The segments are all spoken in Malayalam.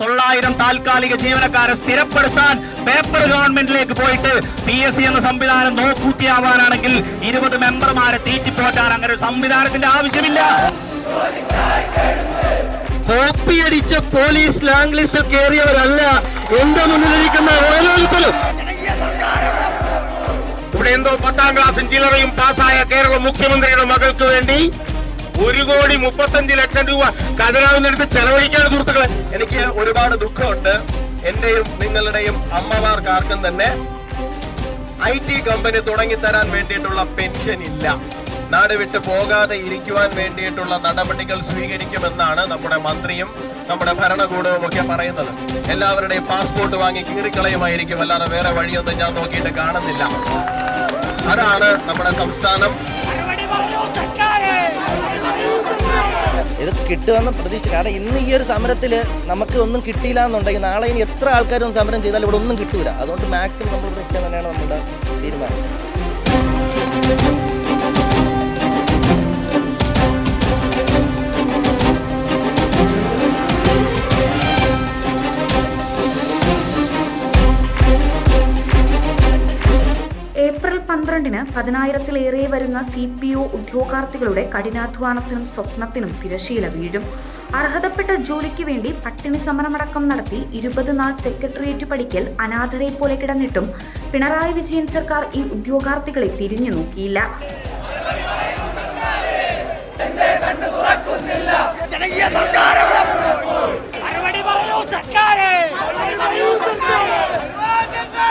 തൊള്ളായിരം താൽക്കാലിക ജീവനക്കാരെ സ്ഥിരപ്പെടുത്താൻ പേപ്പർ ഗവൺമെന്റിലേക്ക് പോയിട്ട് പി എസ് സി എന്ന സംവിധാനം നോക്കൂത്തിയാവാനാണെങ്കിൽ ഇരുപത് മെമ്പർമാരെ തീറ്റിപ്പോറ്റാൻ അങ്ങനെ ഒരു സംവിധാനത്തിന്റെ ആവശ്യമില്ല. കോപ്പിയടിച്ച പോലീസ് ലാംഗ് ലിസ്റ്റ് കയറിയവരല്ല എന്റെ മുന്നിലിരിക്കുന്ന ഓരോരുത്തരും. ഇവിടെ എന്തോ പത്താം ക്ലാസ്സും ചില്ലറയും പാസ്സായ കേരള മുഖ്യമന്ത്രിയുടെ മകൾക്ക് വേണ്ടി ഒരു കോടി മുപ്പത്തഞ്ച് ലക്ഷം രൂപ ഖജനാവിനടുത്ത് ചെലവഴിക്കാൻ സുഹൃത്തുക്കളെ. എനിക്ക് ഒരുപാട് ദുഃഖമുണ്ട്. എന്റെയും നിങ്ങളുടെയും അമ്മമാർക്ക് ആർക്കും തന്നെ ഐ ടി കമ്പനി തുടങ്ങി തരാൻ വേണ്ടിയിട്ടുള്ള പെൻഷൻ ഇല്ല. നാട് വിട്ട് പോകാതെ ഇരിക്കുവാൻ വേണ്ടിയിട്ടുള്ള നടപടികൾ സ്വീകരിക്കുമെന്നാണ് നമ്മുടെ മന്ത്രിയും നമ്മുടെ ഭരണകൂടവും ഒക്കെ പറയുന്നത്. എല്ലാവരുടെയും പാസ്പോർട്ട് വാങ്ങി കീറിക്കളയുമായിരിക്കും. അല്ലാതെ വേറെ വഴിയൊന്നും ഞാൻ നോക്കിയിട്ട് കാണുന്നില്ല. അതാണ് നമ്മുടെ സംസ്ഥാനം. ഇത് കിട്ടുമെന്ന് പ്രതീക്ഷ. കാരണം ഇന്ന് ഈ ഒരു സമരത്തിൽ നമുക്ക് ഒന്നും കിട്ടിയില്ല എന്നുണ്ടെങ്കിൽ നാളെ ഇനി എത്ര ആൾക്കാരും സമരം ചെയ്താലും ഇവിടെ ഒന്നും കിട്ടൂല. അതുകൊണ്ട് മാക്സിമം നമ്മൾ നിൽക്കാൻ തന്നെയാണ് നമ്മുടെ തീരുമാനം. ഏപ്രിൽ പന്ത്രണ്ടിന് പതിനായിരത്തിലേറെ വരുന്ന സി പി ഒ ഉദ്യോഗാർത്ഥികളുടെ കഠിനാധ്വാനത്തിനും സ്വപ്നത്തിനും തിരശീല വീഴും. അർഹതപ്പെട്ട ജോലിക്ക് വേണ്ടി പട്ടിണി സമരമടക്കം നടത്തി ഇരുപത് നാൾ സെക്രട്ടേറിയറ്റ് പഠിക്കൽ അനാഥരെ പോലെ കിടന്നിട്ടും പിണറായി വിജയൻ സർക്കാർ ഈ ഉദ്യോഗാർത്ഥികളെ തിരിഞ്ഞു നോക്കിയില്ല.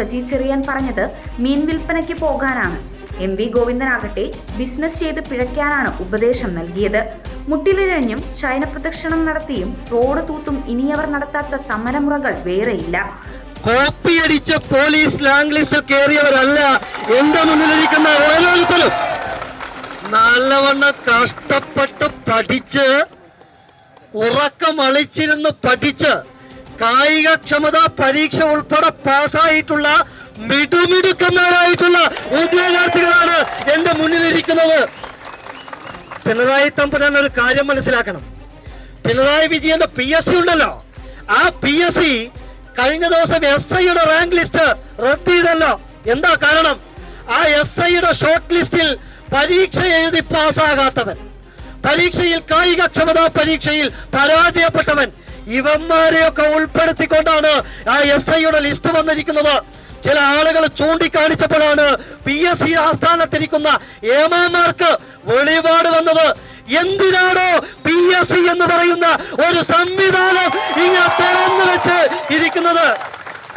സജി ചെറിയാൻ പറഞ്ഞത് മീൻ വിൽപ്പനയ്ക്ക് പോകാനാണ്. എം വി ഗോവിന്ദനാകട്ടെ ബിസിനസ് ചെയ്ത് പിഴയ്ക്കാനാണ് ഉപദേശം നൽകിയത്. മുട്ടിലിഴഞ്ഞും ശയനപ്രദക്ഷിണം നടത്തിയും റോഡ് തൂത്തും ഇനിയവർ നടത്താത്ത സമരമുറകൾ വേറെയില്ല. കോപ്പിയടിച്ച പോലീസ് കയറിയവരല്ല നല്ലവണ്ണം കഷ്ടപ്പെട്ട് പഠിച്ച് ഉറക്കമളിച്ചിരുന്ന് പഠിച്ച് കായികക്ഷമത പരീക്ഷ ഉൾപ്പെടെ പാസ്സായിട്ടുള്ള മിടുമിടുക്കന്മാരായിട്ടുള്ള ഉദ്യോഗാർത്ഥികളാണ് എന്റെ മുന്നിലിരിക്കുന്നത്. പിണറായി തമ്പുരാൻ ഒരു കാര്യം മനസ്സിലാക്കണം. പിണറായി വിജയന്റെ പി എസ് സി ഉണ്ടല്ലോ. ആ പി എസ് സി കഴിഞ്ഞ ദിവസം എസ് ഐയുടെ റാങ്ക് ലിസ്റ്റ് റദ്ദ് ചെയ്തല്ലോ. എന്താ കാരണം? ആ എസ് ഐയുടെ ഷോർട്ട് ലിസ്റ്റിൽ പരീക്ഷ എഴുതി പാസ്സാകാത്തവൻ. പരീക്ഷയിൽ കായികക്ഷമതാ പരീക്ഷയിൽ പരാജയപ്പെട്ടവൻ ഇവന്മാരെയൊക്കെ ഉൾപ്പെടുത്തിക്കൊണ്ടാണ് ആ എസ് ഐയുടെ ലിസ്റ്റ് വന്നിരിക്കുന്നത്. ചില ആളുകൾ ചൂണ്ടിക്കാണിച്ചപ്പോഴാണ് പി എസ് സി ആസ്ഥാനത്തിരിക്കുന്ന ഏമാന്മാർക്ക് വെളിപാട് വന്നത്. എന്തിനാണോ പി എസ് സി എന്ന് പറയുന്ന ഒരു സംവിധാനം ഇങ്ങനെ തുറന്നു വെച്ച് ഇരിക്കുന്നത്?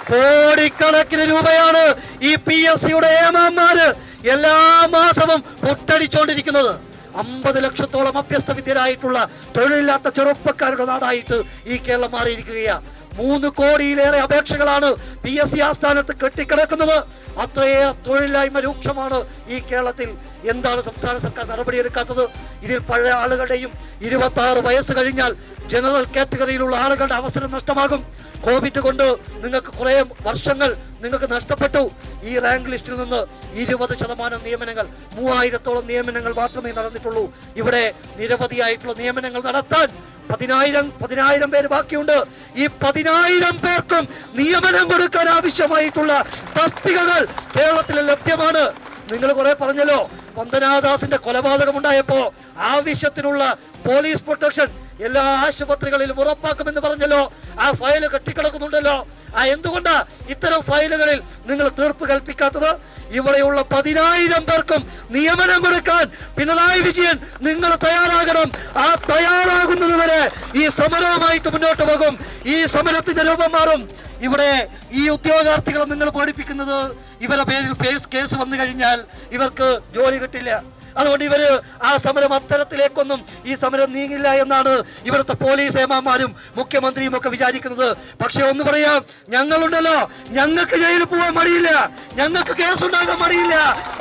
കോടിക്കണക്കിന് രൂപയാണ് ഈ പി എസ് സിയുടെ ഏമാന്മാര് എല്ലാ മാസവും പൊട്ടടിച്ചുകൊണ്ടിരിക്കുന്നത് അമ്പത് ലക്ഷത്തോളം അഭ്യസ്ത വിദ്യരായിട്ടുള്ള തൊഴിലില്ലാത്ത ചെറുപ്പക്കാരുടെ നാടായിട്ട് ഈ കേരളം മാറിയിരിക്കുകയാണ്. മൂന്ന് കോടിയിലേറെ അപേക്ഷകളാണ് പി എസ് സി ആസ്ഥാനത്ത് കെട്ടിക്കിടക്കുന്നത്. അത്രയേറെ തൊഴിലില്ലായ്മ രൂക്ഷമാണ് ഈ കേരളത്തിൽ. എന്താണ് സംസ്ഥാന സർക്കാർ നടപടിയെടുക്കാത്തത്? ഇതിൽ പഴയ ആളുകളുടെയും ഇരുപത്തി ആറ് വയസ്സ് കഴിഞ്ഞാൽ ജനറൽ കാറ്റഗറിയിലുള്ള ആളുകളുടെ അവസരം നഷ്ടമാകും. കോവിഡ് കൊണ്ട് നിങ്ങൾക്ക് കുറേ വർഷങ്ങൾ നിങ്ങൾക്ക് നഷ്ടപ്പെട്ടു. ഈ റാങ്ക് ലിസ്റ്റിൽ നിന്ന് ഇരുപത് ശതമാനം നിയമനങ്ങൾ മൂവായിരത്തോളം നിയമനങ്ങൾ മാത്രമേ നടന്നിട്ടുള്ളൂ. ഇവിടെ നിരവധിയായിട്ടുള്ള നിയമനങ്ങൾ നടത്താൻ പതിനായിരം പതിനായിരം പേര് ബാക്കിയുണ്ട്. ഈ പതിനായിരം പേർക്കും നിയമനം കൊടുക്കാൻ ആവശ്യമായിട്ടുള്ള തസ്തികകൾ കേരളത്തിൽ ലഭ്യമാണ്. നിങ്ങൾ കുറെ പറഞ്ഞല്ലോ വന്ദനാദാസിന്റെ കൊലപാതകം ഉണ്ടായപ്പോ ആവശ്യത്തിനുള്ള പോലീസ് പ്രൊട്ടക്ഷൻ എല്ലാ ആശുപത്രികളിലും ഉറപ്പാക്കുമെന്ന് പറഞ്ഞല്ലോ. ആ ഫയൽ കെട്ടിക്കിടക്കുന്നുണ്ടല്ലോ. ആ എന്തുകൊണ്ട് ഇത്തരം ഫയലുകളിൽ നിങ്ങൾ തീർപ്പ് കൽപ്പിക്കാത്തത്? ഇവിടെയുള്ള പതിനായിരം പേർക്കും നിയമനം കൊടുക്കാൻ പിണറായി വിജയൻ നിങ്ങൾ തയ്യാറാകണം. ആ തയ്യാറാകുന്നത് വരെ ഈ സമരവുമായിട്ട് മുന്നോട്ട് പോകും. ഈ സമരത്തിന്റെ രൂപം മാറും. ഇവിടെ ഈ ഉദ്യോഗാർത്ഥികളെ നിങ്ങൾ പഠിപ്പിക്കുന്നത് ഇവരുടെ പേരിൽ കേസ് വന്നു കഴിഞ്ഞാൽ ഇവർക്ക് ജോലി കിട്ടില്ല. അതുകൊണ്ട് ഇവർ ആ സമരം അത്തരത്തിലേക്കൊന്നും ഈ സമരം നീങ്ങില്ല എന്നാണ് ഇവിടുത്തെ പോലീസ് ഏമാന്മാരും മുഖ്യമന്ത്രിയും ഒക്കെ വിചാരിക്കുന്നത്. പക്ഷെ ഒന്ന് പറയാം ഞങ്ങളുണ്ടല്ലോ. ഞങ്ങൾക്ക് ജയിലിൽ പോകാൻ മടിയില്ല. ഞങ്ങൾക്ക് കേസുണ്ടാകാൻ മടിയില്ല.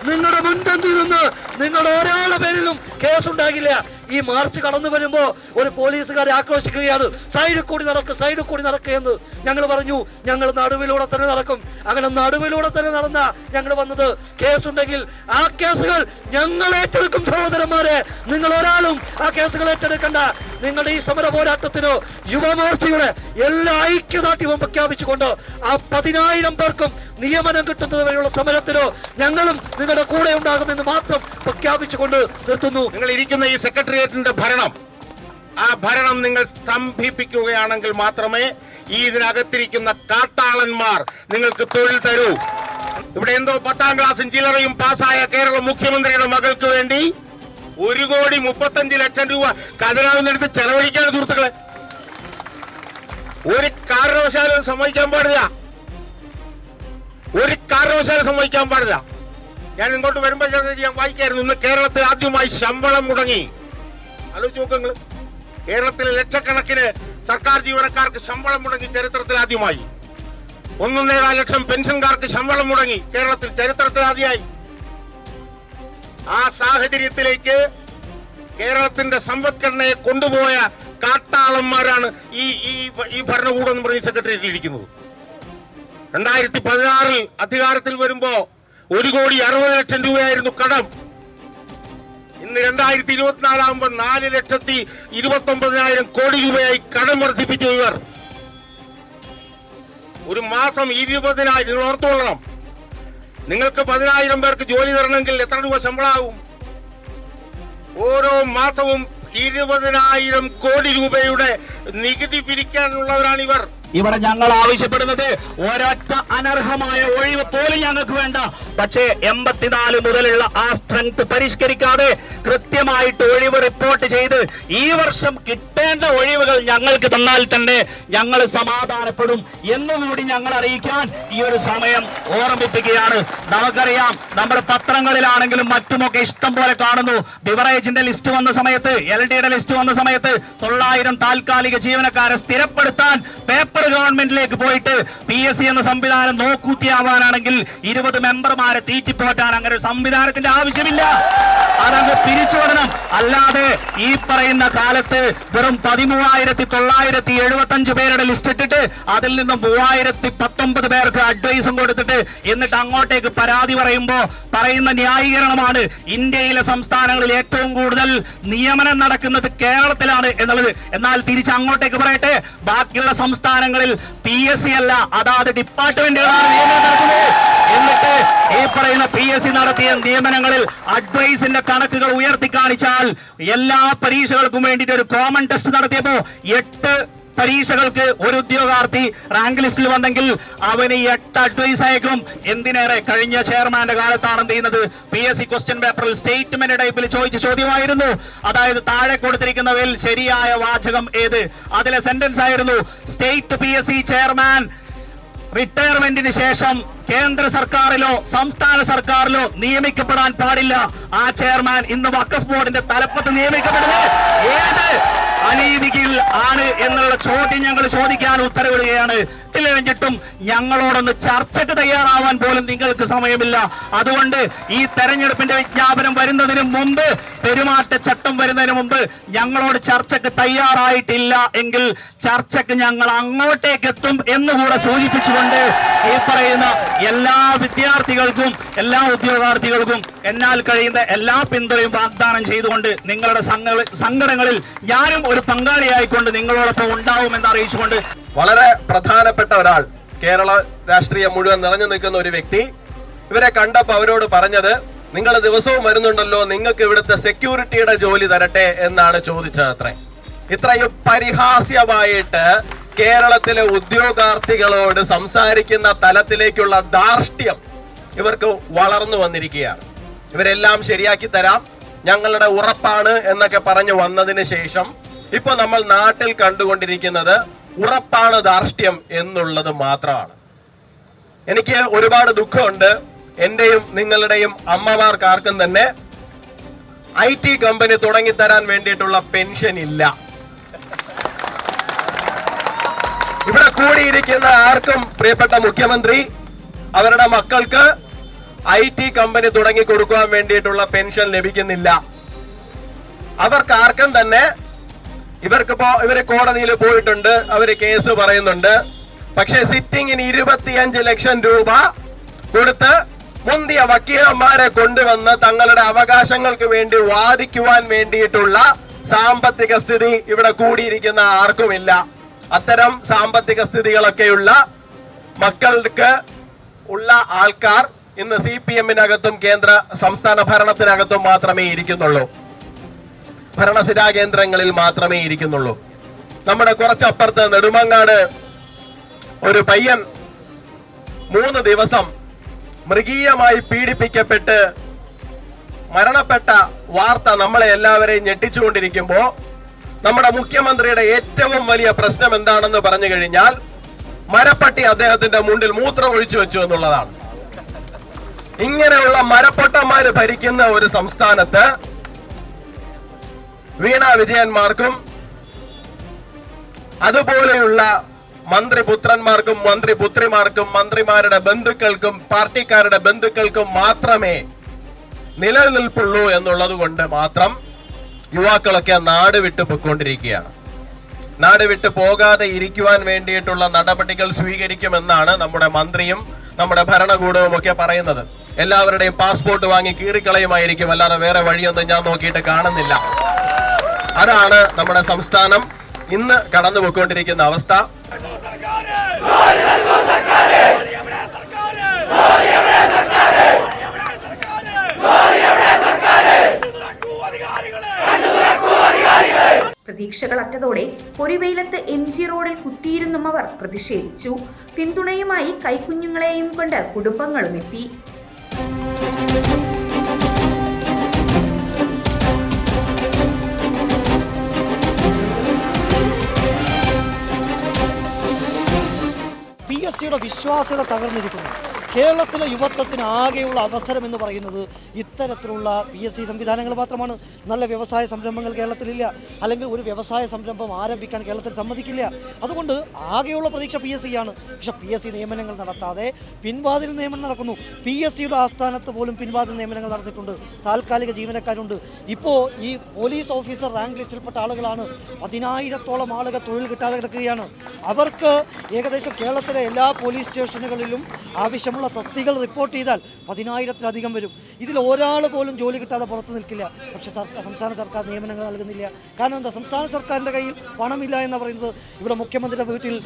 നിങ്ങളുടെ മുൻപന്തിൽ നിന്ന് നിങ്ങളുടെ ഒരാളുടെ പേരിലും കേസുണ്ടാകില്ല. ഈ മാർച്ച് കടന്നു വരുമ്പോൾ ഒരു പോലീസുകാരെ ആക്രോശിക്കുകയാണ്. സൈഡിൽ കൂടി നടക്കുക സൈഡിൽ കൂടി നടക്കുക എന്ന് ഞങ്ങൾ പറഞ്ഞു. ഞങ്ങൾ നടുവിലൂടെ തന്നെ നടക്കും. അങ്ങനെ നടുവിലൂടെ തന്നെ നടന്ന ഞങ്ങൾ വന്നത് കേസുണ്ടെങ്കിൽ ആ കേസുകൾ ഞങ്ങൾ ഏറ്റെടുക്കും സഹോദരന്മാരെ. നിങ്ങൾ ഒരാളും ആ കേസുകൾ ഏറ്റെടുക്കണ്ട. നിങ്ങളുടെ ഈ സമര പോരാട്ടത്തിന് യുവമോർച്ചയുടെ എല്ലാ ഐക്യദാർഢ്യവും പ്രഖ്യാപിച്ചുകൊണ്ട് ആ പതിനായിരം പേർക്കും നിയമനം കിട്ടുന്നത് വരെയുള്ള സമരത്തിനോ ഞങ്ങളും നിങ്ങളുടെ കൂടെ ഉണ്ടാകുമെന്ന് മാത്രം പ്രഖ്യാപിച്ചുകൊണ്ട് നിർത്തുന്നു. നിങ്ങൾ ഇരിക്കുന്ന ഈ സെക്രട്ടേറിയറ്റിന്റെ ഭരണം ആ ഭരണം നിങ്ങൾ സ്തംഭിപ്പിക്കുകയാണെങ്കിൽ മാത്രമേ ഈ ഇതിനകത്തിരിക്കുന്ന കാട്ടാളന്മാർ നിങ്ങൾക്ക് തൊഴിൽ തരൂ. ഇവിടെ എന്തോ പത്താം ക്ലാസ്സും ചില്ലറയും പാസ്സായ കേരള മുഖ്യമന്ത്രിയുടെ മകൾക്ക് വേണ്ടി ഒരു കോടി മുപ്പത്തഞ്ച് ലക്ഷം രൂപ ഖജനാവിനെടുത്ത് ചെലവഴിക്കാൻ സുഹൃത്തുക്കളെ. ഒരു കാരണവശാലും സമ്മതിക്കാൻ പാടില്ല. ഒരു കാരണവശാലും സമ്മതിക്കാൻ പാടില്ല. ഞാൻ ഇങ്ങോട്ട് വരുമ്പോൾ ഞാൻ വായിക്കായിരുന്നു. ഇന്ന് കേരളത്തിൽ ആദ്യമായി ശമ്പളം മുടങ്ങി. ആലോചിച്ച് നോക്കങ്ങൾ കേരളത്തിലെ ലക്ഷക്കണക്കിന് സർക്കാർ ജീവനക്കാർക്ക് ശമ്പളം മുടങ്ങി ചരിത്രത്തിൽ ആദ്യമായി. ഒന്നൊന്നേകാൽ ലക്ഷം പെൻഷൻകാർക്ക് ശമ്പളം മുടങ്ങി കേരളത്തിൽ ചരിത്രത്തിൽ ആദ്യമായി. ആ സാഹചര്യത്തിലേക്ക് കേരളത്തിന്റെ സമ്പദ്ഘടനയെ കൊണ്ടുപോയ കാട്ടാളന്മാരാണ് ഈ ഈ ഭരണകൂടം എന്ന് പറഞ്ഞ സെക്രട്ടറിയേറ്റിൽ ഇരിക്കുന്നത്. രണ്ടായിരത്തി പതിനാറിൽ അധികാരത്തിൽ വരുമ്പോ ഒരു കോടി അറുപത് ലക്ഷം രൂപയായിരുന്നു കടം. ഇന്ന് രണ്ടായിരത്തി ഇരുപത്തിനാലാകുമ്പോൾ നാല് ലക്ഷത്തി ഇരുപത്തി ഒമ്പതിനായിരം കോടി രൂപയായി കടം വർദ്ധിപ്പിച്ചു ഇവർ. ഒരു മാസം ഇരുപതിനായിരം നിങ്ങൾ ഓർത്തുകൊള്ളണം. നിങ്ങൾക്ക് പതിനായിരം പേർക്ക് ജോലി തരണമെങ്കിൽ എത്ര രൂപ ശമ്പളമാവും ഓരോ മാസവും ഇരുപതിനായിരം കോടി രൂപയുടെ നികുതി പിരിക്കാനുള്ളവരാണ് ഇവർ ഇവിടെ ഞങ്ങൾ ആവശ്യപ്പെടുന്നത് ഒരൊറ്റ അനർഹമായ ഒഴിവ് പോലും ഞങ്ങൾക്ക് വേണ്ട. പക്ഷേ എൺപത്തിനാല് മുതലുള്ള ആ സ്ട്രെങ്ത് പരിഷ്കരിക്കാതെ കൃത്യമായിട്ട് ഒഴിവ് റിപ്പോർട്ട് ചെയ്ത് ഈ വർഷം കിട്ടേണ്ട ഒഴിവുകൾ ഞങ്ങൾക്ക് തന്നാൽ തന്നെ ഞങ്ങൾ സമാധാനപ്പെടും എന്നുകൂടി ഞങ്ങൾ അറിയിക്കാൻ ഈ ഒരു സമയം ഓർമ്മിപ്പിക്കുകയാണ്. നമുക്കറിയാം നമ്മുടെ പത്രങ്ങളിലാണെങ്കിലും മറ്റുമൊക്കെ ഇഷ്ടം പോലെ കാണുന്നു. ബിവറേജിന്റെ ലിസ്റ്റ് വന്ന സമയത്ത് എൽ ഡിയുടെ ലിസ്റ്റ് വന്ന സമയത്ത് തൊള്ളായിരം താൽക്കാലിക ജീവനക്കാരെ സ്ഥിരപ്പെടുത്താൻ പേപ്പർ ഗവൺമെന്റിലേക്ക് പോയിട്ട് പി എസ് സി എന്ന സംവിധാനം നോക്കൂത്തിയാവാനാണെങ്കിൽ ഇരുപത് മെമ്പർമാരെ തീറ്റിപ്പോറ്റാൻ അങ്ങനെ ഒരു സംവിധാനത്തിന്റെ ആവശ്യമില്ല. അതങ്ങ് പിരിച്ചുവിടണം. അല്ലാതെ ഈ പറയുന്ന കാലത്ത് വെറും പതിമൂവായിരത്തി തൊള്ളായിരത്തി എഴുപത്തി അഞ്ച് പേരുടെ ലിസ്റ്റ് ഇട്ടിട്ട് അതിൽ നിന്ന് മൂവായിരത്തി പത്തൊമ്പത് പേർക്ക് അഡ്വൈസും കൊടുത്തിട്ട് എന്നിട്ട് അങ്ങോട്ടേക്ക് പരാതി പറയുമ്പോ പറയുന്ന ന്യായീകരണമാണ് ഇന്ത്യയിലെ സംസ്ഥാനങ്ങളിൽ ഏറ്റവും കൂടുതൽ നിയമനം നടക്കുന്നത് കേരളത്തിലാണ് എന്നുള്ളത്. എന്നാൽ തിരിച്ച് അങ്ങോട്ടേക്ക് പറയട്ടെ ബാക്കിയുള്ള സംസ്ഥാനങ്ങളിൽ പി എസ് സി അല്ല അതാത് ഡിപ്പാർട്ട്മെന്റുകളാണ് നിയമനം നടക്കുന്നത് എന്നിട്ട് ഈ പറയുന്ന പി എസ് സി നടത്തിയ നിയമനങ്ങളിൽ അഡ്വൈസിന്റെ കണക്കുകൾ ഉയർത്തി കാണിച്ചാൽ എല്ലാ പരീക്ഷകൾക്കും വേണ്ടിയിട്ട് ഒരു കോമൺ ടെസ്റ്റ് നടത്തിയപ്പോ എട്ട് പരീക്ഷകൾക്ക് ഒരു ഉദ്യോഗാർത്ഥി റാങ്ക് ലിസ്റ്റിൽ വന്നെങ്കിൽ അവന് എട്ട് അഡ്വൈസ് അയക്കും. എന്തിനേറെ കഴിഞ്ഞ ചെയർമാന്റെ കാലത്താണ് ചെയ്യുന്നത്? പി എസ് സി ക്വസ്റ്റ്യൻ പേപ്പറിൽ സ്റ്റേറ്റ്മെന്റ് ടൈപ്പിൽ ചോദിച്ച ചോദ്യമായിരുന്നു. അതായത് താഴെ കൊടുത്തിരിക്കുന്നവയിൽ ശരിയായ വാചകം ഏത്? അതിലെ സെന്റൻസ് ആയിരുന്നു state P S C chairman റിട്ടയർമെന്റിന് ശേഷം കേന്ദ്ര സർക്കാരിലോ സംസ്ഥാന സർക്കാരിലോ നിയമിക്കപ്പെടാൻ പാടില്ല. ആ ചെയർമാൻ ഇന്ന് വഖഫ് ബോർഡിന്റെ തലപ്പത്ത് നിയമിക്കപ്പെടുന്നത് ഏത് അനീതിയിൽ ആണ് എന്നുള്ള ചോദ്യം ഞങ്ങൾ ചോദിക്കാൻ ഉത്തരവിടുകയാണ്. ഇല്ലെങ്കിട്ടും ഞങ്ങളോടൊന്ന് ചർച്ചയ്ക്ക് തയ്യാറാവാൻ പോലും നിങ്ങൾക്ക് സമയമില്ല. അതുകൊണ്ട് ഈ തെരഞ്ഞെടുപ്പിന്റെ വിജ്ഞാപനം വരുന്നതിന് മുമ്പ് പെരുമാറ്റച്ചട്ടം വരുന്നതിന് മുമ്പ് ഞങ്ങളോട് ചർച്ചയ്ക്ക് തയ്യാറായിട്ടില്ല എങ്കിൽ ചർച്ചയ്ക്ക് ഞങ്ങൾ അങ്ങോട്ടേക്ക് എത്തും എന്നുകൂടെ സൂചിപ്പിച്ചുകൊണ്ട് ഈ പറയുന്ന എല്ലാ വിദ്യാർത്ഥികൾക്കും എല്ലാ ഉദ്യോഗാർത്ഥികൾക്കും എന്നാൽ കഴിയുന്ന എല്ലാ പിന്തുണയും വാഗ്ദാനം ചെയ്തുകൊണ്ട് നിങ്ങളുടെ സംഘടനകളിൽ ഞാനും ഒരു പങ്കാളിയായിക്കൊണ്ട് നിങ്ങളോടൊപ്പം ഉണ്ടാവുമെന്ന് അറിയിച്ചുകൊണ്ട് വളരെ പ്രധാനപ്പെട്ട ഒരാൾ കേരള രാഷ്ട്രീയം മുഴുവൻ നിറഞ്ഞു നിൽക്കുന്ന ഒരു വ്യക്തി. ഇവരെ കണ്ടപ്പോ അവരോട് പറഞ്ഞത് നിങ്ങൾ ദിവസവും വരുന്നുണ്ടല്ലോ നിങ്ങൾക്ക് ഇവിടുത്തെ സെക്യൂരിറ്റിയുടെ ജോലി തരട്ടെ എന്നാണ് ചോദിച്ചത് അത്രേ ഇത്രയും പരിഹാസ്യമായിട്ട് കേരളത്തിലെ ഉദ്യോഗാർത്ഥികളോട് സംസാരിക്കുന്ന തലത്തിലേക്കുള്ള ധാർഷ്ട്യം ഇവർക്ക് വളർന്നു വന്നിരിക്കുകയാണ്. ഇവരെല്ലാം ശരിയാക്കി തരാം. ഞങ്ങളുടെ ഉറപ്പാണ് എന്നൊക്കെ പറഞ്ഞു വന്നതിന് ശേഷം ഇപ്പൊ നമ്മൾ നാട്ടിൽ കണ്ടുകൊണ്ടിരിക്കുന്നത് ഉറപ്പാണ് ധാർഷ്ട്യം എന്നുള്ളത് മാത്രമാണ്. എനിക്ക് ഒരുപാട് ദുഃഖമുണ്ട്. എന്റെയും നിങ്ങളുടെയും അമ്മമാർക്ക് ആർക്കും തന്നെ ഐ ടി കമ്പനി തുടങ്ങിത്തരാൻ വേണ്ടിയിട്ടുള്ള പെൻഷൻ ഇല്ല. ഇവിടെ കൂടിയിരിക്കുന്ന ആർക്കും പ്രിയപ്പെട്ട മുഖ്യമന്ത്രി അവരുടെ മക്കൾക്ക് ഐ ടി കമ്പനി തുടങ്ങി കൊടുക്കുവാൻ വേണ്ടിയിട്ടുള്ള പെൻഷൻ ലഭിക്കുന്നില്ല. അവർക്ക് ആർക്കും തന്നെ ഇവർക്കിപ്പോ ഇവർ കോടതിയിൽ പോയിട്ടുണ്ട്. അവർ കേസ് പറയുന്നുണ്ട്. പക്ഷെ സിറ്റിങ്ങിന് ഇരുപത്തിയഞ്ച് ലക്ഷം രൂപ കൊടുത്ത് മുന്തിയ വക്കീലന്മാരെ കൊണ്ടുവന്ന് തങ്ങളുടെ അവകാശങ്ങൾക്ക് വേണ്ടി വാദിക്കുവാൻ വേണ്ടിയിട്ടുള്ള സാമ്പത്തിക സ്ഥിതി ഇവിടെ കൂടിയിരിക്കുന്ന ആർക്കുമില്ല. അത്തരം സാമ്പത്തിക സ്ഥിതികളൊക്കെയുള്ള മക്കൾക്ക് ഉള്ള ആൾക്കാർ ഇന്ന് സി പി എമ്മിനകത്തും കേന്ദ്ര സംസ്ഥാന ഭരണത്തിനകത്തും മാത്രമേ ഇരിക്കുന്നുള്ളൂ. ഭരണസിരാ കേന്ദ്രങ്ങളിൽ മാത്രമേ ഇരിക്കുന്നുള്ളൂ. നമ്മുടെ കുറച്ചപ്പുറത്ത് നെടുമങ്ങാട് ഒരു പയ്യൻ മൂന്ന് ദിവസം മൃഗീയമായി പീഡിപ്പിക്കപ്പെട്ട് മരണപ്പെട്ട വാർത്ത നമ്മളെ എല്ലാവരെയും ഞെട്ടിച്ചുകൊണ്ടിരിക്കുമ്പോ നമ്മുടെ മുഖ്യമന്ത്രിയുടെ ഏറ്റവും വലിയ പ്രശ്നം എന്താണെന്ന് പറഞ്ഞു കഴിഞ്ഞാൽ മരപ്പട്ടി അദ്ദേഹത്തിന്റെ മുണ്ടിൽ മൂത്രം ഒഴിച്ചു വെച്ചു എന്നുള്ളതാണ്. ഇങ്ങനെയുള്ള മരപ്പൊട്ടന്മാര് ഭരിക്കുന്ന ഒരു സംസ്ഥാനത്ത് വീണ വിജയന്മാർക്കും അതുപോലെയുള്ള മന്ത്രിപുത്രന്മാർക്കും മന്ത്രിപുത്രിമാർക്കും മന്ത്രിമാരുടെ ബന്ധുക്കൾക്കും പാർട്ടിക്കാരുടെ ബന്ധുക്കൾക്കും മാത്രമേ നിലനിൽപ്പുള്ളൂ എന്നുള്ളത് കൊണ്ട് മാത്രം യുവാക്കളൊക്കെ നാട് വിട്ടു പൊയ്ക്കൊണ്ടിരിക്കുകയാണ്. നാട് വിട്ടു പോകാതെ ഇരിക്കുവാൻ വേണ്ടിയിട്ടുള്ള നടപടികൾ സ്വീകരിക്കുമെന്നാണ് നമ്മുടെ മന്ത്രിയും നമ്മുടെ ഭരണകൂടവും ഒക്കെ പറയുന്നത്. എല്ലാവരുടെയും പാസ്പോർട്ട് വാങ്ങി കീറിക്കളയുമായിരിക്കും. അല്ലാതെ വേറെ വഴിയൊന്നും ഞാൻ നോക്കിയിട്ട് കാണുന്നില്ല. അതാണ് നമ്മുടെ സംസ്ഥാനം. ഇന്ന് കടന്നു പോയിക്കൊണ്ടിരിക്കുന്ന അവസ്ഥ. പ്രതീക്ഷകളറ്റതോടെ പൊരിവെയിലത്ത് എം ജി റോഡിൽ കുത്തിയിരുന്നവർ അവർ പ്രതിഷേധിച്ചു. പിന്തുണയുമായി കൈക്കുഞ്ഞുങ്ങളെയും കൊണ്ട് കുടുംബങ്ങളും എത്തി. പി എസ് സിയുടെ വിശ്വാസ്യത തകർന്നിരിക്കുന്നു. കേരളത്തിലെ യുവത്വത്തിന് ആകെയുള്ള അവസരം എന്ന് പറയുന്നത് ഇത്തരത്തിലുള്ള പി എസ് സി സംവിധാനങ്ങൾ മാത്രമാണ്. നല്ല വ്യവസായ സംരംഭങ്ങൾ കേരളത്തിലില്ല. അല്ലെങ്കിൽ ഒരു വ്യവസായ സംരംഭം ആരംഭിക്കാൻ കേരളത്തിൽ സമ്മതിക്കില്ല. അതുകൊണ്ട് ആകെയുള്ള പ്രതീക്ഷ പി എസ് സി ആണ്. പക്ഷേ പി എസ് സി നിയമനങ്ങൾ നടത്താതെ പിൻവാതിൽ നിയമനം നടക്കുന്നു. പി എസ് സിയുടെ ആസ്ഥാനത്ത് പോലും പിൻവാതിൽ നിയമനങ്ങൾ നടത്തിയിട്ടുണ്ട്. താൽക്കാലിക ജീവനക്കാരുണ്ട്. ഇപ്പോൾ ഈ പോലീസ് ഓഫീസർ റാങ്ക് ലിസ്റ്റിൽപ്പെട്ട ആളുകളാണ്. പതിനായിരത്തോളം ആളുകൾ തൊഴിൽ കിട്ടാതെ കിടക്കുകയാണ്. അവർക്ക് ഏകദേശം കേരളത്തിലെ എല്ലാ പോലീസ് സ്റ്റേഷനുകളിലും ആവശ്യമുള്ള തസ്തികൾ റിപ്പോർട്ട് ചെയ്താൽ പതിനായിരത്തിലധികം വരും. ഇതിൽ ഒരാൾ പോലും ജോലി കിട്ടാതെ പുറത്തു നിൽക്കില്ല. പക്ഷേ സർക്കാർ സംസ്ഥാന സർക്കാർ നിയമനങ്ങൾ നൽകുന്നില്ല. കാരണം എന്താ? സംസ്ഥാന സർക്കാരിന്റെ കയ്യിൽ പണമില്ല എന്ന് പറയുന്നത് ഇവിടെ മുഖ്യമന്ത്രിയുടെ വീട്ടിൽ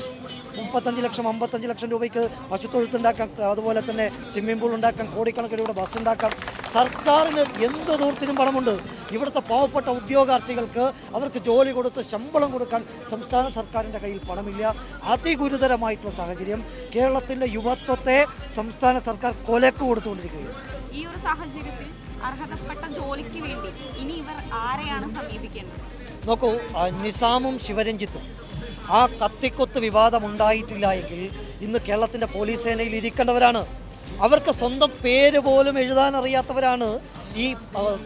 മുപ്പത്തഞ്ച് ലക്ഷം അമ്പത്തഞ്ച് ലക്ഷം രൂപയ്ക്ക് പശുത്തൊഴുത്തുണ്ടാക്കാം. അതുപോലെ തന്നെ സ്വിമ്മിംഗ് പൂൾ ഉണ്ടാക്കാം കോടിക്കണക്കിന് ഇവിടെ ബസ് ഉണ്ടാക്കാം. സർക്കാരിന് എന്ത് ദൂരത്തിനും പണമുണ്ട്. ഇവിടുത്തെ പാവപ്പെട്ട ഉദ്യോഗാർത്ഥികൾക്ക് അവർക്ക് ജോലി കൊടുത്ത് ശമ്പളം കൊടുക്കാൻ സംസ്ഥാന സർക്കാരിന്റെ കയ്യിൽ പണമില്ല. അതിഗുരുതരമായിട്ടുള്ള സാഹചര്യം കേരളത്തിന്റെ യുവത്വത്തെ സംസ്ഥാന സർക്കാർ കൊലക്ക് കൊടുത്തുകൊണ്ടിരിക്കുകയാണ്. ഈ ഒരു സാഹചര്യത്തിൽ അർഹതപ്പെട്ട ജോലിക്ക് വേണ്ടി ഇനി ഇവർ ആരെയാണ് സമീപിക്കേണ്ടത്? നോക്കൂ നിസാമും ശിവരഞ്ജിത്തും ആ കത്തിക്കൊത്ത് വിവാദം ഉണ്ടായിട്ടില്ല എങ്കിൽ ഇന്ന് കേരളത്തിന്റെ പോലീസ് സേനയിൽ ഇരിക്കേണ്ടവരാണ്. അവർക്ക് സ്വന്തം പേര് പോലും എഴുതാൻ അറിയാത്തവരാണ് ഈ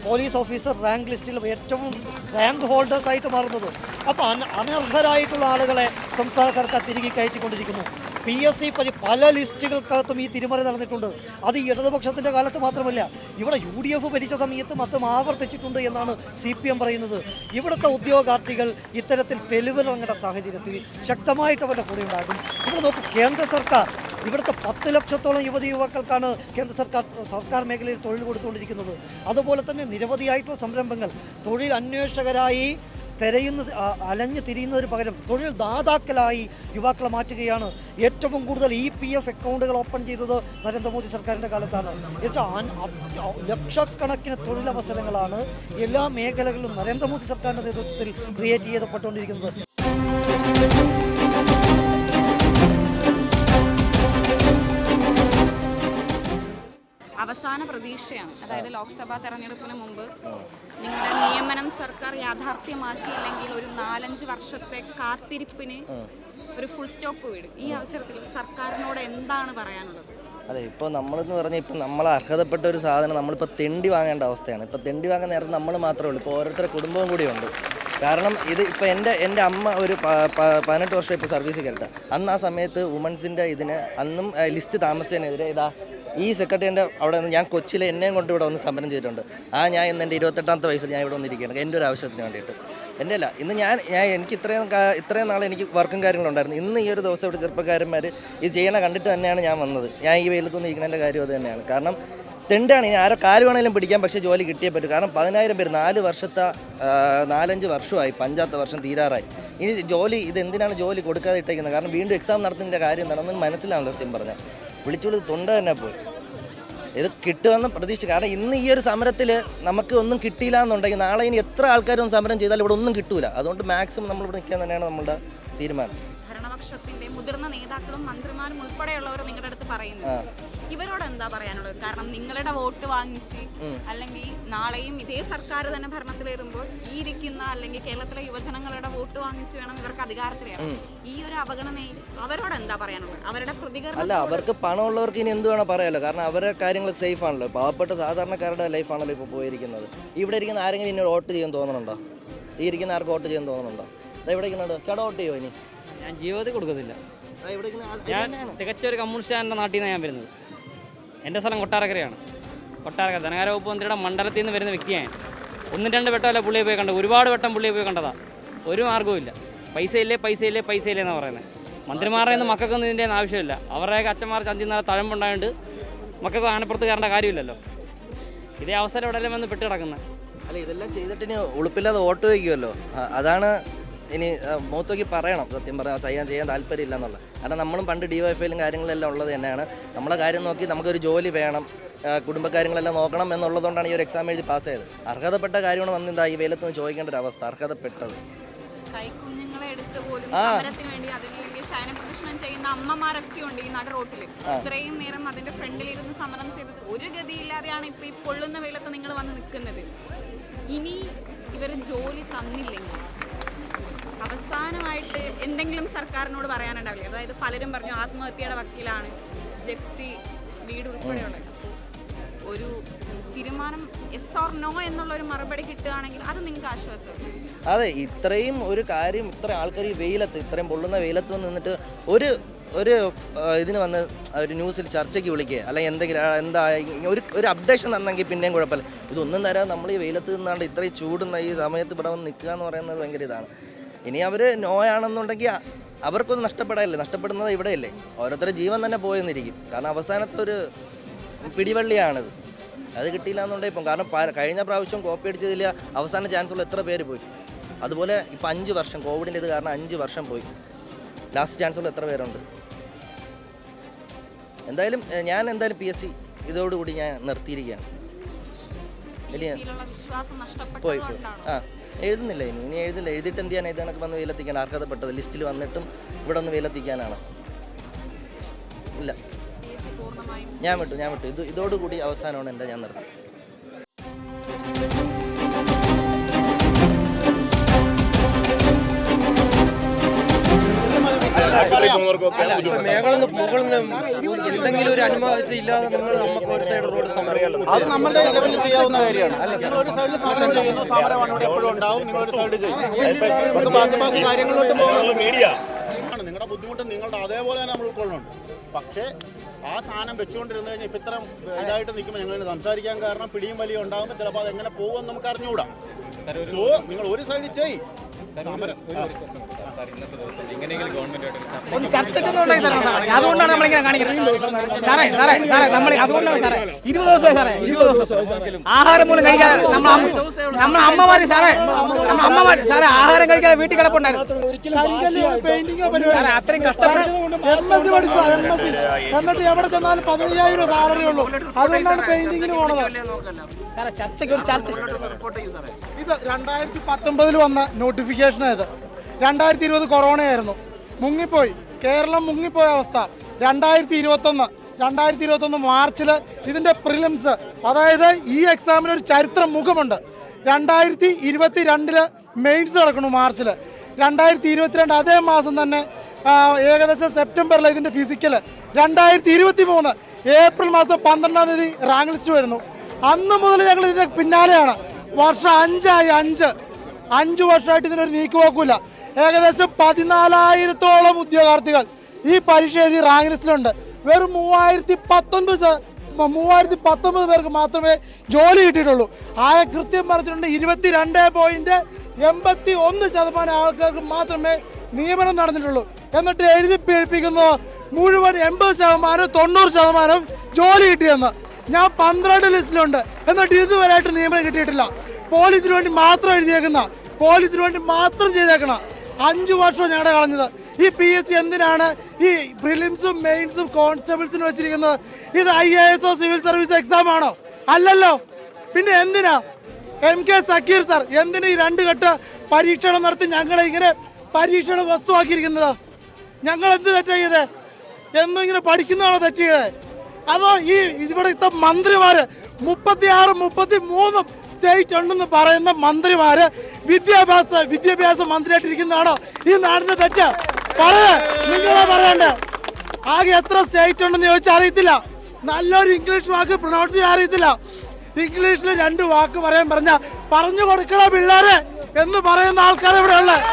പോലീസ് ഓഫീസർ റാങ്ക് ലിസ്റ്റിൽ ഏറ്റവും റാങ്ക് ഹോൾഡേഴ്സ് ആയിട്ട് മാറുന്നത്. അപ്പോൾ അന അനർഹരായിട്ടുള്ള ആളുകളെ സംസ്ഥാന സർക്കാർ തിരികെ കയറ്റിക്കൊണ്ടിരിക്കുന്നു. പി എസ് സി പരി പല ലിസ്റ്റുകൾക്കകത്തും ഈ തിരിമറി നടന്നിട്ടുണ്ട്. അത് ഇടതുപക്ഷത്തിന്റെ കാലത്ത് മാത്രമല്ല ഇവിടെ യു ഡി എഫ് ഭരിച്ച സമയത്ത് മൊത്തം ആവർത്തിച്ചിട്ടുണ്ട് എന്നാണ് സി പി എം പറയുന്നത്. ഇവിടുത്തെ ഉദ്യോഗാർത്ഥികൾ ഇത്തരത്തിൽ തെളിവിലിറങ്ങേണ്ട സാഹചര്യത്തിൽ ശക്തമായിട്ട് അവരുടെ കൂടെ ഉണ്ടാകും. ഇവിടെ നോക്കൂ കേന്ദ്ര സർക്കാർ ഇവിടുത്തെ പത്ത് ലക്ഷത്തോളം യുവതി യുവാക്കൾക്കാണ് കേന്ദ്ര സർക്കാർ സർക്കാർ മേഖലയിൽ തൊഴിൽ കൊടുത്തുകൊണ്ടിരിക്കുന്നത്. അതുപോലെ തന്നെ നിരവധിയായിട്ടുള്ള സംരംഭങ്ങൾ തൊഴിൽ അന്വേഷകരായി തിരയുന്നത് അലഞ്ഞു തിരിയുന്നതിന് പകരം തൊഴിൽ ദാതാക്കളായി യുവാക്കളെ മാറ്റുകയാണ് ഏറ്റവും കൂടുതൽ ഇ പി എഫ് അക്കൗണ്ടുകൾ ഓപ്പൺ ചെയ്തത് നരേന്ദ്രമോദി സർക്കാരിന്റെ കാലത്താണ്. എന്നുവെച്ചാൽ ലക്ഷക്കണക്കിന് തൊഴിലവസരങ്ങളാണ് എല്ലാ മേഖലകളിലും നരേന്ദ്രമോദി സർക്കാരിന്റെ നേതൃത്വത്തിൽ ക്രിയേറ്റ് ചെയ്യപ്പെട്ടുകൊണ്ടിരിക്കുന്നത്. അവസാന പ്രതീക്ഷയാണ്. അതായത് ലോക്സഭാ തെരഞ്ഞെടുപ്പിന് മുമ്പ് നിങ്ങളുടെ നിയമനം സർക്കാർ യാഥാർത്ഥ്യമാക്കിയില്ലെങ്കിൽ ഒരു നാലഞ്ച് വർഷത്തെ കാത്തിരിപ്പിന് ഒരു ഫുൾ സ്റ്റോപ്പ് വീടും. ഈ അവസരത്തിൽ സർക്കാരിനോട് എന്താണ് പറയാനുള്ളത്? അതെ ഇപ്പോൾ നമ്മളെന്ന് പറഞ്ഞാൽ ഇപ്പം നമ്മൾ അർഹതപ്പെട്ട ഒരു സാധനം നമ്മളിപ്പോൾ തെണ്ടി വാങ്ങേണ്ട അവസ്ഥയാണ്. ഇപ്പോൾ തെണ്ടി വാങ്ങാൻ നേരത്തെ നമ്മൾ മാത്രമേ ഉള്ളൂ. ഇപ്പോൾ ഓരോരുത്തരുടെ കുടുംബവും കൂടിയുണ്ട് കാരണം ഇത് ഇപ്പോൾ എന്റെ എന്റെ അമ്മ ഒരു പതിനെട്ട് വർഷം ഇപ്പോൾ സർവീസ് കയറിട്ട് അന്ന് ആ സമയത്ത് വുമൻസിന്റെ ഇതിന് അന്നും ലിസ്റ്റ് താമസിച്ചതിനെതിരെ ഇതാ ഈ സെക്രട്ടറിന്റെ അവിടെ നിന്ന് ഞാൻ കൊച്ചിയിൽ എന്നെയും കൊണ്ട് ഇവിടെ വന്ന് സമരം ചെയ്തിട്ടുണ്ട്. ആ ഞാൻ ഇന്ന് എന്റെ ഇരുപത്തെട്ടാമത്തെ വയസ്സിൽ ഞാൻ ഇവിടെ വന്നിരിക്കുകയാണ്. എന്റെ ഒരു ആവശ്യത്തിന് വേണ്ടിയിട്ട്. എന്റെ അല്ല ഇന്ന് ഞാൻ ഞാൻ എനിക്ക് ഇത്രയും ഇത്രയും നാൾ എനിക്ക് വർക്കും കാര്യങ്ങളുണ്ടായിരുന്നു ഇന്ന് ഈ ഒരു ദിവസം ഇവിടെ ചെറുപ്പക്കാരന്മാർ ഈ ചെയ്യണ കണ്ടിട്ട് തന്നെയാണ് ഞാൻ വന്നത്. ഞാൻ ഈ വെയിലത്തൊന്നും ഇരിക്കുന്നതിന്റെ കാര്യം അത് തന്നെയാണ്. കാരണം തെണ്ടാണ് ഇനി ആരോ കാൽ വേണമെങ്കിലും പിടിക്കാം പക്ഷേ ജോലി കിട്ടിയേ പറ്റൂ. കാരണം പതിനായിരം പേര് നാല് വർഷത്തെ നാലഞ്ച് വർഷമായി പഞ്ചാത്ത വർഷം തീരാറായി. ഇനി ജോലി ഇത് എന്തിനാണ് ജോലി കൊടുക്കാതെ ഇട്ടേക്കുന്നത്? കാരണം വീണ്ടും എക്സാം നടത്തുന്നതിന്റെ കാര്യം എന്താണെന്ന് മനസ്സിലാണല്ലോ സത്യം പറഞ്ഞാൽ. വിളിച്ചുകൊണ്ട് തൊണ്ട തന്നെ പോയി. ഇത് കിട്ടുമെന്ന് പ്രതീക്ഷ. കാരണം ഇന്ന് ഈ ഒരു സമരത്തിൽ നമുക്ക് ഒന്നും കിട്ടിയില്ല എന്നുണ്ടെങ്കിൽ നാളെ ഇനി എത്ര ആൾക്കാരും സമരം ചെയ്താലും ഇവിടെ ഒന്നും കിട്ടൂല. അതുകൊണ്ട് മാക്സിമം നമ്മൾ ഇവിടെ നിൽക്കാൻ തന്നെയാണ് നമ്മുടെ തീരുമാനം. ഭരണപക്ഷത്തിന്റെ മുതിർന്ന നേതാക്കളും മന്ത്രിമാരും ഉൾപ്പെടെയുള്ളവർ നിങ്ങളുടെ അടുത്ത് പറയുന്നത്. ഇവരോട് എന്താ പറയാനുള്ളത്? കാരണം നിങ്ങളുടെ വോട്ട് വാങ്ങിച്ച് അല്ലെങ്കിൽ നാളെയും ഇതേ സർക്കാർ തന്നെ ഭരണത്തിലേറുമ്പോൾ ഈ ഇരിക്കുന്ന അല്ലെങ്കിൽ കേരളത്തിലെ യുവജനങ്ങളുടെ വോട്ട് വാങ്ങിച്ച് വേണം ഇവർക്ക് അധികാരത്തിലേറാൻ. ഈ ഒരു അവഗണനയിൽ അവരോട് എന്താ പറയാനുള്ളത്? അവരുടെ പ്രതികരണം അല്ല അവർക്ക് പണമുള്ളവർക്ക് ഇനി എന്ത് വേണം പറയാലോ. കാരണം അവരുടെ കാര്യങ്ങൾ സേഫ് ആണല്ലോ. പാവപ്പെട്ട സാധാരണക്കാരുടെ ലൈഫാണല്ലോ ഇപ്പോൾ പോയിരിക്കുന്നത്. ഇവിടെ ഇരിക്കുന്ന ആരെങ്കിലും ഇനി വോട്ട് ചെയ്യാൻ തോന്നുന്നുണ്ടോ? ഈ ഇരിക്കുന്ന ആർക്ക് വോട്ട് ചെയ്യാൻ തോന്നുന്നുണ്ടോ? ദാ ഇവിടെ ഇരിക്കുന്നുണ്ട്. ചേട്ടാ വോട്ട് ചെയ്യുമോ ഇനി? ഞാൻ ജീവിതത്തിൽ കൊടുക്കത്തില്ല. ദാ ഇവിടെ ഇരിക്കുന്ന ഞാൻ തികച്ചൊരു കമ്മ്യൂണിസ്റ്റ് നാട്ടിൽ നിന്നാണ് ഞാൻ വരുന്നത്. എന്റെ സ്ഥലം കൊട്ടാരക്കരയാണ്. കൊട്ടാരക്കര. ധനകാര വകുപ്പ് മന്ത്രിയുടെ മണ്ഡലത്തിൽ നിന്ന് വരുന്ന വ്യക്തിയാണ് ഒന്നും രണ്ട് വട്ടമല്ല പുള്ളിയെ പോയി കണ്ടത്? ഒരുപാട് വട്ടം പുള്ളിയെ പോയി കണ്ടതാ. ഒരു മാർഗവും ഇല്ല. പൈസ ഇല്ലേ പൈസ ഇല്ലേ പൈസ ഇല്ലേ എന്നാണ് പറയുന്നത് മന്ത്രിമാരുടെ നിന്ന് മക്കൾക്കൊന്നും ഇതിന്റെ ആവശ്യമില്ല. അവരുടെയൊക്കെ അച്ഛന്മാർ ചന്തി നിന്ന തഴമ്പുണ്ടായതുകൊണ്ട് മക്കൾക്ക് ആനപ്പുറത്ത് കയറേണ്ട കാര്യമില്ലല്ലോ. ഇതേ അവസരം ഇവിടെ വന്ന് പെട്ട് കിടക്കുന്നത് അല്ല ഇതെല്ലാം ചെയ്തിട്ട് ഉളുപ്പില്ലാതെ വോട്ട് വയ്ക്കുമല്ലോ അതാണ് ഇനി മൂത്തോക്കി പറയണം. സത്യം പറയാം ചെയ്യാൻ ചെയ്യാൻ താല്പര്യമില്ല എന്നുള്ളത് കാരണം നമ്മളും പണ്ട് ഡി വൈഫൈയിലും കാര്യങ്ങളെല്ലാം ഉള്ളത് തന്നെയാണ്. നമ്മളെ കാര്യം നോക്കി നമുക്കൊരു ജോലി വേണം കുടുംബക്കാര്യങ്ങളെല്ലാം കുടുംബകാര്യങ്ങളെല്ലാം നോക്കണം എന്നുള്ളതുകൊണ്ടാണ് ഈ ഒരു എക്സാം എഴുതി പാസ് ചെയ്ത് അർഹതപ്പെട്ട കാര്യമാണ് വന്നിന്താ ഈ വെയിലത്ത് നിന്ന് ചോദിക്കേണ്ട ഒരു അവസ്ഥ അർഹതപ്പെട്ടത്. ആ. ചെയ്യുന്ന അമ്മമാരൊക്കെ ഉണ്ട് ഈ നട റോട്ടിൽ ഇത്രയും നേരം അതിന്റെ ഫ്രണ്ടിലിരുന്ന് സമരം ചെയ്തത് ഒരു ഗതിയില്ലാതെയാണ് ഇപ്പൊ ഈ പൊള്ളുന്ന വെയിലത്ത് നിങ്ങൾ വന്ന് നിൽക്കുന്നത്. ഇനി ഇവർ ജോലി തന്നില്ലെങ്കിൽ അവസാനമായിട്ട് എന്തെങ്കിലും സർക്കാരിനോട് പറയാനുണ്ടാവില്ല? അതായത് പലരും പറഞ്ഞു ആത്മഹത്യയുടെ വക്കീലാണ് ജപ്തി വീട് ഉൾപ്പെടെയുള്ളത്. ഒരു തീരുമാനം എസ് ഓർ നോ എന്നുള്ള ഒരു മറുപടി കിട്ടുകയാണെങ്കിൽ അത് നിങ്ങൾക്ക് ആശ്വാസം അതെ ഇത്രയും ഒരു കാര്യം ഇത്ര ആൾക്കാർ ഈ വെയിലത്ത് ഇത്രയും പൊള്ളുന്ന വെയിലത്ത് നിന്നിട്ട് ഒരു ഒരു ഇതിന് വന്ന് ഒരു ന്യൂസിൽ ചർച്ചയ്ക്ക് വിളിക്കുക. അല്ലെങ്കിൽ എന്തെങ്കിലും എന്താ ഒരു ഒരു അപ്ഡേഷൻ തന്നെങ്കിൽ പിന്നെയും കുഴപ്പമില്ല. ഇതൊന്നും തരാതെ നമ്മൾ ഈ വെയിലത്ത് നിന്നാണ്ട് ഇത്രയും ചൂടുന്ന ഈ സമയത്ത് ഇവിടെ വന്ന് നിൽക്കുക എന്ന് പറയുന്നത് ഭയങ്കര ഇതാണ്. ഇനി അവർ നോയാണെന്നുണ്ടെങ്കിൽ അവർക്കൊന്നും നഷ്ടപ്പെടാനില്ല. നഷ്ടപ്പെടുന്നത് ഇവിടെയല്ലേ. ഓരോരുത്തരുടെ ജീവൻ തന്നെ പോയെന്നിരിക്കും. കാരണം അവസാനത്തെ ഒരു പിടിവള്ളിയാണിത്. അത് കിട്ടിയില്ല എന്നുണ്ടെങ്കിൽ ഇപ്പം. കാരണം കഴിഞ്ഞ പ്രാവശ്യം കോപ്പി അടിച്ചതിൽ അവസാന ചാൻസുള്ള എത്ര പേര് പോയി? അതുപോലെ ഇപ്പം അഞ്ച് വർഷം കോവിഡിന്റെ ഇത് കാരണം അഞ്ച് വർഷം പോയി. ലാസ്റ്റ് ചാൻസുള്ള എത്ര പേരുണ്ട്? എന്തായാലും ഞാൻ എന്തായാലും പി എസ് സി ഇതോടുകൂടി ഞാൻ നിർത്തിയിരിക്കുകയാണ്. വലിയ പോയി പോയി. ആ. എഴുതുന്നില്ല ഇനി. ഇനി എഴുതില്ല. എഴുതിയിട്ട് എന്ത് ചെയ്യാൻ ഇത് കണക്ക് വന്ന് വെയിലെത്തിക്കാൻ. അർഹതപ്പെട്ടത് ലിസ്റ്റിൽ വന്നിട്ടും ഇവിടെ ഒന്ന് വെയിലെത്തിക്കാനാണ്? ഇല്ല. ഞാൻ വിട്ടു ഞാൻ വിട്ടു. ഇത് ഇതോടുകൂടി അവസാനമാണ് എന്റെ ഞാൻ നിർത്തി മേഖല മുകളിൽ എന്തെങ്കിലും ഒരു അനുമതി ഇല്ലാതെ നിങ്ങൾ നമുക്ക് ഒരു സൈഡ് റോഡ് സമരം അത് നമ്മളുടെ ലെവലിൽ ചെയ്യാവുന്ന കാര്യമാണ്. നിങ്ങൾ ഒരു സൈഡിൽ സമരം ചെയ്യുന്നു സമരമാണ് ഇവിടെ എപ്പോഴും ഉണ്ടാവും നിങ്ങൾ ഒരു സൈഡ് ചെയ്യും. നമുക്ക് ബാക്കി ബാക്കി കാര്യങ്ങളിലോട്ട് പോകാം. നിങ്ങളുടെ ബുദ്ധിമുട്ട് നിങ്ങളുടെ അതേപോലെ തന്നെ നമ്മൾ ഉൾക്കൊള്ളുന്നുണ്ട് പക്ഷേ ആ സാധനം വെച്ചുകൊണ്ടിരുന്നു കഴിഞ്ഞാൽ ഇപ്പം ഇത്ര ഇതായിട്ട് നിൽക്കുമ്പോൾ ഞങ്ങൾ സംസാരിക്കാൻ കാരണം പിടിയും വലിയ ഉണ്ടാകുമ്പോൾ ചിലപ്പോൾ അത് എങ്ങനെ പോകുമെന്ന് നമുക്ക് അറിഞ്ഞുകൂടാ. സോ നിങ്ങൾ ഒരു സൈഡിൽ ചെയ്യും. സമരം. ഒന്ന് ചർച്ചയ്ക്കൊന്നും ഉണ്ടായി തരണം സാറേ. അതുകൊണ്ടാണ് നമ്മളിങ്ങനെ കാണിക്കുന്നത്. സാറേ സാറേ സാറേ നമ്മൾ അതുകൊണ്ടാണ് സാറേ. ഇരുപത് ദിവസമായി സാറേ ഇരുപത് ദിവസം. ആഹാരം പോലും കഴിക്കാതെ നമ്മൾ നമ്മൾ അമ്മമാര് സാറേ നമ്മൾ അമ്മമാര് സാറേ ആഹാരം കഴിക്കാതെ വീട്ടിൽ കിടപ്പുണ്ടായിരുന്നു. സാറേ അത്രയും കഷ്ടപ്പെട്ട് എന്നിട്ട് എവിടെ ചെന്നാലും പതിനയ്യായിരം സാലറി ഉള്ളൂ. അതുകൊണ്ടാണ് പെയിന്റിങ്ങിന് പോണത്. സാറേ ചർച്ചയ്ക്ക് ഒരു ചർച്ച ഇത് രണ്ടായിരത്തി പത്തൊമ്പതിൽ വന്ന നോട്ടിഫിക്കേഷൻ ഇത്. രണ്ടായിരത്തി ഇരുപത് കൊറോണയായിരുന്നു. മുങ്ങിപ്പോയി. കേരളം മുങ്ങിപ്പോയ അവസ്ഥ. രണ്ടായിരത്തി ഇരുപത്തൊന്ന് രണ്ടായിരത്തി ഇരുപത്തൊന്ന് മാർച്ചിൽ ഇതിന്റെ പ്രിലിംസ് അതായത് ഈ എക്സാമിന് ഒരു ചരിത്ര മുഖമുണ്ട് രണ്ടായിരത്തി ഇരുപത്തി രണ്ടിൽ മെയിൻസ് നടക്കണു മാർച്ചിൽ രണ്ടായിരത്തി ഇരുപത്തിരണ്ട് അതേ മാസം തന്നെ ഏകദേശം സെപ്റ്റംബറിൽ ഇതിന്റെ ഫിസിക്കൽ രണ്ടായിരത്തി ഇരുപത്തി മൂന്ന് ഏപ്രിൽ മാസം പന്ത്രണ്ടാം തീയതി റാങ്ക് ലിസ്റ്റ് വരുന്നു. അന്ന് മുതൽ ഞങ്ങൾ ഇതിന്റെ പിന്നാലെയാണ്. വർഷം അഞ്ചായി അഞ്ച്. അഞ്ച് വർഷമായിട്ട് ഇതിനൊരു നീക്കുപോക്കില്ല ഏകദേശം പതിനാലായിരത്തോളം ഉദ്യോഗാർത്ഥികൾ ഈ പരീക്ഷ എഴുതി റാങ്ക് ലിസ്റ്റിലുണ്ട്. വെറും മൂവായിരത്തി പത്തൊൻപത് മൂവായിരത്തി പത്തൊമ്പത് പേർക്ക് മാത്രമേ ജോലി കിട്ടിയിട്ടുള്ളൂ. ആയ കൃത്യം പറഞ്ഞിട്ടുണ്ട് ഇരുപത്തി രണ്ട് എൺപത്തി ഒന്ന് ശതമാനം ആൾക്കാർക്ക് മാത്രമേ നിയമനം നടന്നിട്ടുള്ളൂ. എന്നിട്ട് എഴുതി പേരിപ്പിക്കുന്നത് മുഴുവൻ എൺപത് ശതമാനം തൊണ്ണൂറ് ശതമാനം ജോലി കിട്ടിയെന്ന്. ഞാൻ പന്ത്രണ്ട് ലിസ്റ്റിലുണ്ട്. എന്നിട്ട് ഇതുവരെയായിട്ട് നിയമനം കിട്ടിയിട്ടില്ല. പോലീസിന് വേണ്ടി മാത്രം എഴുതിയേക്കുന്ന പോലീസിന് വേണ്ടി മാത്രം ചെയ്തേക്കണം അഞ്ചു വർഷം ഞങ്ങളുടെ കളഞ്ഞത്. ഈ പി എസ് സി എന്തിനാണ് ഈ പ്രിലിംസും മെയിൻസും കോൺസ്റ്റബിൾസിനും വെച്ചിരിക്കുന്നത്? ഇത് I A S civil service exam ആണോ? അല്ലല്ലോ. പിന്നെ എന്തിനാ? എം കെ സക്കീർ സാർ എന്തിനാ ഈ രണ്ട് ഘട്ട പരീക്ഷണം നടത്തി ഞങ്ങളെ ഇങ്ങനെ പരീക്ഷണ വസ്തുവാക്കിയിരിക്കുന്നത്? ഞങ്ങൾ എന്ത് തെറ്റാ എന്നും ഇങ്ങനെ പഠിക്കുന്നതാണോ തെറ്റിയത് അതോ ഈ ഇവിടുത്തെ മന്ത്രിമാര് മുപ്പത്തിയാറ് മുപ്പത്തി മൂന്നും സ്റ്റേറ്റ് ഉണ്ടെന്ന് പറയുന്ന മന്ത്രിമാര് വിദ്യാഭ്യാസ വിദ്യാഭ്യാസ മന്ത്രിയായിട്ടിരിക്കുന്നതാണോ? ഈ നാടിന്റെ തെറ്റ്. പറയാ. നിങ്ങളെ പറയണ്ടേ? ആകെ എത്ര സ്റ്റേറ്റ് ഉണ്ടെന്ന് ചോദിച്ചാൽ അറിയത്തില്ല. നല്ലൊരു ഇംഗ്ലീഷ് വാക്ക് പ്രൊണൗൺസ് ചെയ്യാൻ അറിയത്തില്ല. ഇംഗ്ലീഷിൽ രണ്ട് വാക്ക് പറയാൻ പറഞ്ഞ പറഞ്ഞു കൊടുക്കണ പിള്ളേരെ എന്ന് പറയുന്ന ആൾക്കാർ ഇവിടെ ഉള്ളത്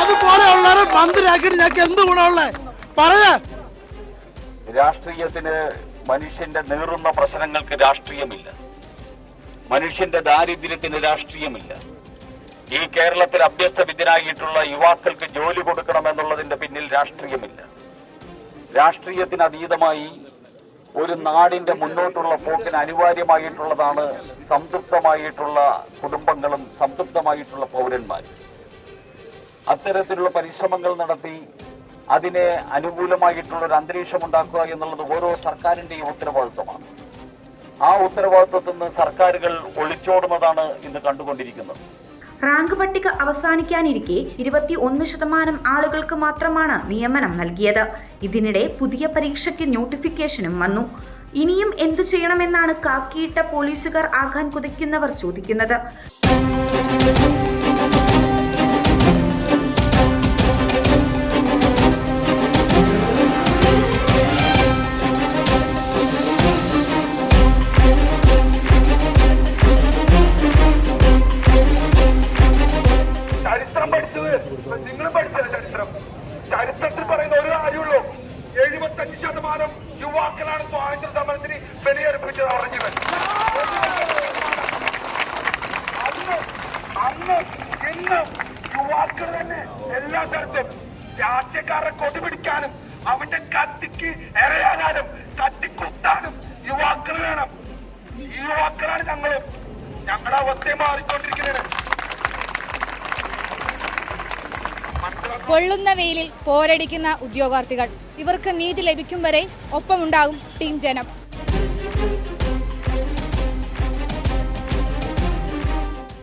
അതുപോലെ ഉള്ളവരെ മന്ത്രിയാക്കിയിട്ട് ഞങ്ങൾക്ക് എന്ത് ഗുണമുള്ളേ? പറയ. രാഷ്ട്രീയത്തിന് മനുഷ്യന്റെ നേറുന്ന പ്രശ്നങ്ങൾക്ക് രാഷ്ട്രീയമില്ല. മനുഷ്യന്റെ ദാരിദ്ര്യത്തിന് രാഷ്ട്രീയമില്ല. ഈ കേരളത്തിൽ അഭ്യസ്തവിദ്യനായിട്ടുള്ള യുവാക്കൾക്ക് ജോലി കൊടുക്കണമെന്നുള്ളതിന്റെ പിന്നിൽ രാഷ്ട്രീയമില്ല. രാഷ്ട്രീയത്തിന് അതീതമായി ഒരു നാടിന്റെ മുന്നോട്ടുള്ള പോക്കിന് അനിവാര്യമായിട്ടുള്ളതാണ് സംതൃപ്തമായിട്ടുള്ള കുടുംബങ്ങളും സംതൃപ്തമായിട്ടുള്ള പൗരന്മാരും. അത്തരത്തിലുള്ള പരിശ്രമങ്ങൾ നടത്തി അതിനെ അനുകൂലമായിട്ടുള്ള ഒരു അന്തരീക്ഷം ഉണ്ടാക്കുക എന്നുള്ളത് ഓരോ സർക്കാരിന്റെയും ഉത്തരവാദിത്വമാണ്. ആ ഉത്തരവാദിത്വത്തിൽ നിന്ന് സർക്കാരുകൾ ഒളിച്ചോടുന്നതാണ് ഇന്ന് കണ്ടുകൊണ്ടിരിക്കുന്നത്. റാങ്ക് പട്ടിക അവസാനിക്കാനിരിക്കെ ഇരുപത്തി ഒന്ന് ശതമാനം ആളുകൾക്ക് മാത്രമാണ് നിയമനം നൽകിയത്. ഇതിനിടെ പുതിയ പരീക്ഷയ്ക്ക് നോട്ടിഫിക്കേഷനും വന്നു. ഇനിയും എന്തു ചെയ്യണമെന്നാണ് കാക്കിയിട്ട പോലീസുകാർ ആകാൻ കുതിക്കുന്നവർ ചോദിക്കുന്നത്. നിങ്ങൾ പഠിച്ചത് പൊള്ളുന്ന വെയിലിൽ പോരടിക്കുന്ന ഉദ്യോഗാർത്ഥികൾ. ഇവർക്ക് നീതി ലഭിക്കും വരെ ഒപ്പമുണ്ടാകും ടീം ജനം.